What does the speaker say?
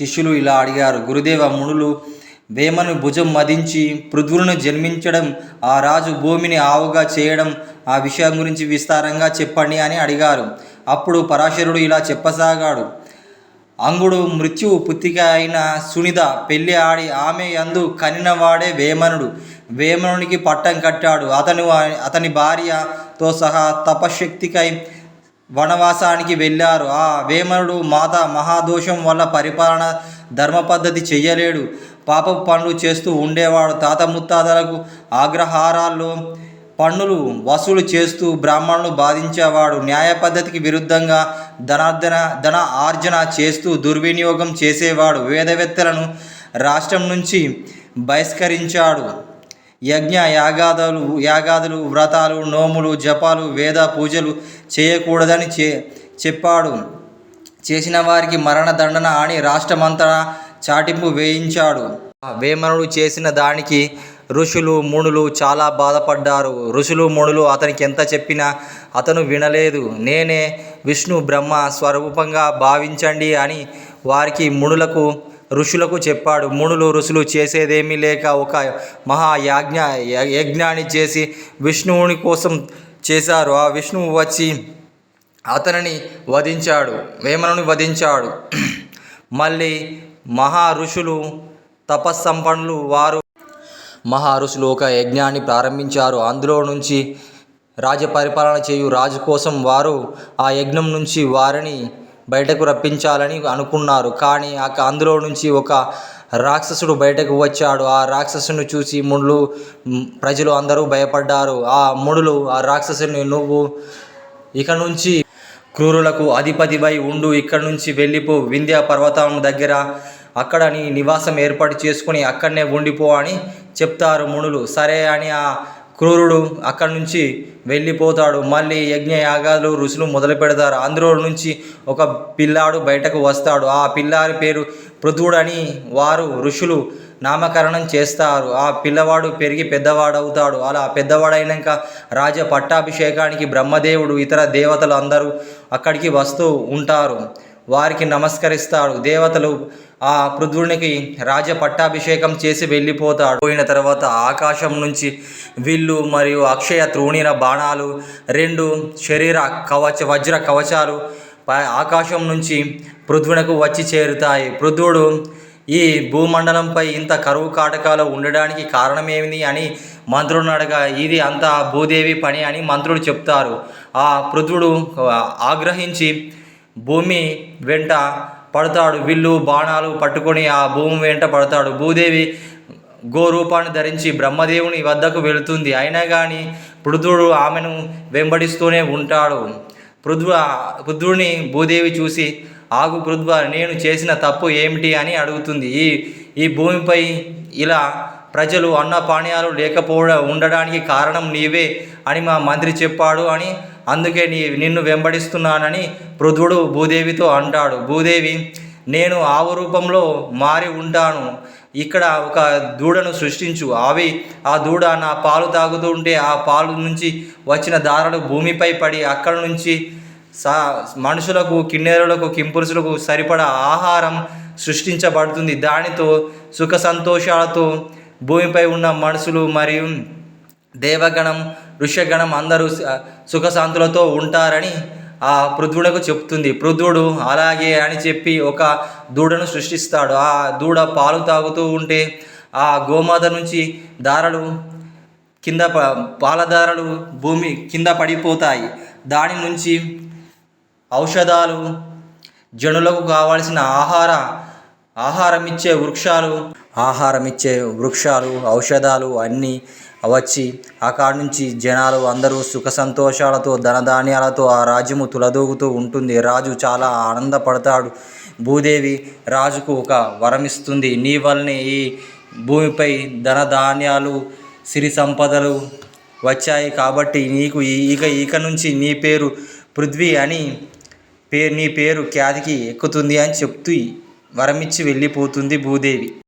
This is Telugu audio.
శిష్యులు ఇలా అడిగారు గురుదేవ మునులు వేమను భుజం మదించి పృథ్వులను జన్మించడం ఆ రాజు భూమిని ఆవుగా చేయడం ఆ విషయం గురించి విస్తారంగా చెప్పండి అని అడిగారు. అప్పుడు పరాశరుడు ఇలా చెప్పసాగాడు అంగుడు మృత్యువు పుత్తిక అయిన సునిద పెళ్ళి ఆడి ఆమె యందు కనినవాడే వేమనుడు. వేమనునికి పట్టం కట్టాడు. అతను అతని భార్యతో సహా తపశక్తికై వనవాసానికి వెళ్ళారు. ఆ వేమనుడు మాత మహాదోషం వల్ల పరిపాలన ధర్మ పద్ధతి చెయ్యలేడు. పాప పనులు చేస్తూ ఉండేవాడు. తాత ముత్తాతలకు ఆగ్రహారాల్లో పన్నులు వసూలు చేస్తూ బ్రాహ్మణులు బాధించేవాడు. న్యాయ పద్ధతికి విరుద్ధంగా ధనార్జన ధన ఆర్జన చేస్తూ దుర్వినియోగం చేసేవాడు. వేదవేత్తలను రాష్ట్రం నుంచి బహిష్కరించాడు. యజ్ఞ యాగాదులు యాగాదులు వ్రతాలు నోములు జపాలు వేద పూజలు చేయకూడదని చే చెప్పాడు. చేసిన వారికి మరణదండన అని రాష్ట్రమంతా చాటింపు వేయించాడు. వేమనుడు చేసిన దానికి ఋషులు మునులు చాలా బాధపడ్డారు. ఋషులు మునులు అతనికి ఎంత చెప్పినా అతను వినలేదు. నేనే విష్ణు బ్రహ్మ స్వరూపంగా భావించండి అని వారికి మునులకు ఋషులకు చెప్పాడు మునులు ఋషులు చేసేదేమీ లేక ఒక మహా యాజ్ఞ యజ్ఞాన్ని చేసి విష్ణువుని కోసం చేశారు. ఆ విష్ణువు వచ్చి అతనిని వధించాడు వేమనుని వధించాడు. మళ్ళీ మహా ఋషులు తపస్సంపన్నులు వారు మహా ఋషులు ఒక యజ్ఞాన్ని ప్రారంభించారు. అందులో నుంచి రాజ్య పరిపాలన చేయు రాజు కోసం వారు ఆ యజ్ఞం నుంచి వారిని బయటకు రప్పించాలని అనుకున్నారు. కానీ అందులో నుంచి ఒక రాక్షసుడు బయటకు వచ్చాడు. ఆ రాక్షసుని చూసి మునులు ప్రజలు అందరూ భయపడ్డారు. ఆ మునులు ఆ రాక్షసుని నువ్వు ఇక నుంచి క్రూరులకు అధిపతిపై ఉండు. ఇక్కడ నుంచి వెళ్ళిపో. వింధ్య పర్వతం దగ్గర అక్కడ నీ నివాసం ఏర్పాటు చేసుకుని అక్కడనే ఉండిపో అని చెప్తారు మునులు. సరే అని ఆ క్రూరుడు అక్కడి నుంచి వెళ్ళిపోతాడు. మళ్ళీ యజ్ఞ యాగాలు ఋషులు మొదలు పెడతారు. అందులో నుంచి ఒక పిల్లాడు బయటకు వస్తాడు. ఆ పిల్లాడి పేరు పృథుడని వారు ఋషులు నామకరణం చేస్తారు. ఆ పిల్లవాడు పెరిగి పెద్దవాడవుతాడు. అలా పెద్దవాడైనాక రాజ పట్టాభిషేకానికి బ్రహ్మదేవుడు ఇతర దేవతలు అందరూ అక్కడికి వస్తూ ఉంటారు. వారికి నమస్కరిస్తాడు. దేవతలు ఆ పృథ్వునికి రాజ పట్టాభిషేకం చేసి వెళ్ళిపోతాడు. పోయిన తర్వాత ఆకాశం నుంచి విల్లు మరియు అక్షయ త్రోణిన బాణాలు రెండు శరీర కవచ వజ్ర కవచాలు ఆకాశం నుంచి పృథ్వునకు వచ్చి చేరుతాయి. పృథ్వుడు ఈ భూమండలంపై ఇంత కరువు కాటకాలు ఉండడానికి కారణమేమిటి అని మంత్రుడిని అడగా ఇది అంతా భూదేవి పని అని మంత్రులు చెప్తారు. ఆ పృథ్వుడు ఆగ్రహించి భూమి వెంట పడతాడు. విల్లు బాణాలు పట్టుకొని ఆ భూమి వెంట పడతాడు. భూదేవి గోరూపాన్ని ధరించి బ్రహ్మదేవుని వద్దకు వెళుతుంది. అయినా కానీ పృథుడు ఆమెను వెంబడిస్తూనే ఉంటాడు. పృథ్వ పృథుడిని భూదేవి చూసి ఆగు పృథ్వ నేను చేసిన తప్పు ఏమిటి అని అడుగుతుంది. ఈ ఈ భూమిపై ఇలా ప్రజలు అన్న పానీయాలు లేకపోవడం ఉండడానికి కారణం నీవే అని మా మంత్రి చెప్పాడు అని అందుకే నీ నిన్ను వెంబడిస్తున్నానని పృథుడు భూదేవితో అంటాడు. భూదేవి నేను ఆవు రూపంలో మారి ఉంటాను. ఇక్కడ ఒక దూడను సృష్టించు. అవి ఆ దూడ నా పాలు తాగుతూ ఉంటే ఆ పాలు నుంచి వచ్చిన దారాలు భూమిపై పడి అక్కడ నుంచి సా మనుషులకు కిన్నెరులకు కింపురుషులకు సరిపడా ఆహారం సృష్టించబడుతుంది. దానితో సుఖ సంతోషాలతో భూమిపై ఉన్న మనుషులు మరియు దేవగణం ఋషగణం అందరూ సుఖశాంతులతో ఉంటారని ఆ పృథ్వుడకు చెప్తుంది. పృథ్వుడు అలాగే అని చెప్పి ఒక దూడను సృష్టిస్తాడు. ఆ దూడ పాలు తాగుతూ ఉంటే ఆ గోమాత నుంచి దారలు కింద ప- పాలధారలు భూమి కింద పడిపోతాయి. దాని నుంచి ఔషధాలు జనులకు కావాల్సిన ఆహార ఆహారం ఇచ్చే వృక్షాలు ఆహారం ఇచ్చే వృక్షాలు ఔషధాలు అన్నీ వచ్చి అక్కడి నుంచి జనాలు అందరూ సుఖ సంతోషాలతో ధనధాన్యాలతో ఆ రాజ్యము తులదూగుతూ ఉంటుంది. రాజు చాలా ఆనందపడతాడు. భూదేవి రాజుకు ఒక వరం ఇస్తుంది. నీ వల్లనే ఈ భూమిపై ధనధాన్యాలు సిరి సంపదలు వచ్చాయి కాబట్టి నీకు ఈ- ఇక ఇక నుంచి నీ పేరు పృథ్వీ అని పేరు నీ పేరు ఖ్యాతికి ఎక్కుతుంది అని చెప్తూ వరమిచ్చి వెళ్ళిపోతుంది భూదేవి.